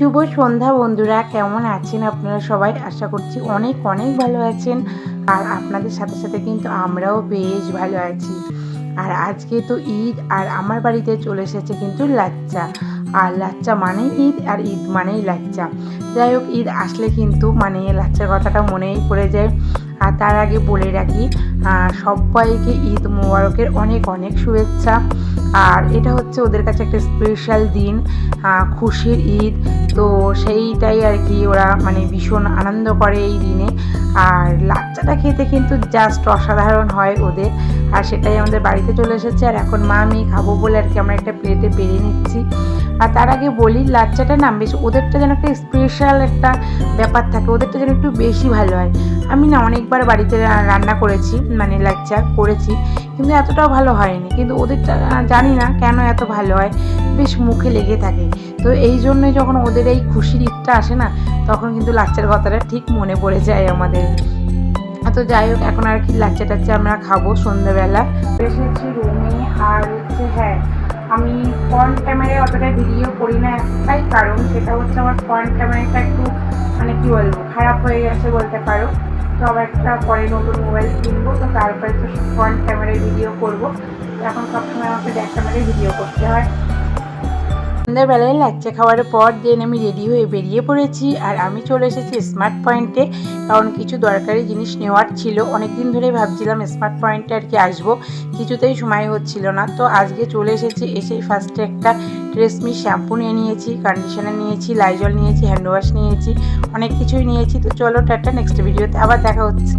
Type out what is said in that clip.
শুভ সন্ধ্যা বন্ধুরা, কেমন আছেন আপনারা সবাই? আশা করছি অনেক অনেক ভালো আছেন। আর আপনাদের সাথে সাথে কিন্তু আমরাও বেশ ভালো আছি। আর আজকে তো ঈদ, আর আমার বাড়িতে চলে এসেছে কিন্তু লাচ্চা। আর লাচ্চা মানেই ঈদ, আর ঈদ মানেই লাচ্চা। যাই হোক, ঈদ আসলে কিন্তু মানে লাচ্চার কথাটা মনেই পড়ে যায়। আর তার আগে বলে রাখি সবাইকে ঈদ মোবারকের অনেক অনেক শুভেচ্ছা। আর এটা হচ্ছে ওদের কাছে একটা স্পেশাল দিন খুশির ঈদ। তো সেইটাই আর কি ওরা মানে ভীষণ আনন্দ করে এই দিনে। আর লাচ্চাটা খেতে কিন্তু জাস্ট অসাধারণ হয় ওদের। আর সেটাই আমাদের বাড়িতে চলে এসেছে। আর এখন মা আমি খাব বলে আর কি আমরা একটা প্লেটে পেরে নিচ্ছি। আর তার আগে বলি লাচ্চাটা না বেশ, ওদেরটা যেন একটা স্পেশাল একটা ব্যাপার থাকে, ওদেরটা যেন একটু বেশি ভালো হয়। আমি না অনেকবার বাড়িতে রান্না করেছি মানে লাচ্চা করেছি, কিন্তু এতটাও ভালো হয়নি। কিন্তু ওদেরটা জানি না কেন এত ভালো হয়, বেশ মুখে লেগে থাকে। তো এই জন্যই যখন ওদের এই খুশির ঈদটা আসে না, তখন কিন্তু লাচ্চার কথাটা ঠিক মনে পড়ে যায় আমাদের। তো যাই হোক, এখন আর কি লাচ্চা টাচ্চা আমরা খাব সন্ধ্যাবেলা। এসেছি রুমে আর হচ্ছে হ্যাঁ আমি ফ্রন্ট ক্যামেরায় অতটা ভিডিও করি না একটাই কারণ, সেটা হচ্ছে আমার ফ্রন্ট ক্যামেরাটা একটু মানে কী বলব, খারাপ হয়ে গেছে বলতে পারো। তো আবার একটা পরে নতুন মোবাইল কিনবো, তো তারপরে তো ফ্রন্ট ক্যামেরায় ভিডিও করব। এখন সবসময় আমাকে ব্যাক ক্যামেরায় ভিডিও করতে হয়। সন্ধ্যাবেলায় লাচ্চা খাওয়ার পর দেন আমি রেডি হয়ে বেরিয়ে পড়েছি আর আমি চলে এসেছি স্মার্ট পয়েন্টে কারণ কিছু দরকারি জিনিস নেওয়ার ছিল। অনেক দিন ধরেই ভাবছিলাম স্মার্ট পয়েন্টে আর কি আসব। কিছুতেই সময় হচ্ছিল না। তো আজকে চলে এসেছি, এসেই ফার্স্টে একটা ট্রেসমি শ্যাম্পু নিয়ে নিয়েছি কন্ডিশনার নিয়েছি লাইজল নিয়েছি হ্যান্ড ওয়াশ নিয়েছি, অনেক কিছুই নিয়েছি। তো চলো টাটা নেক্সট ভিডিওতে আবার দেখা হচ্ছে।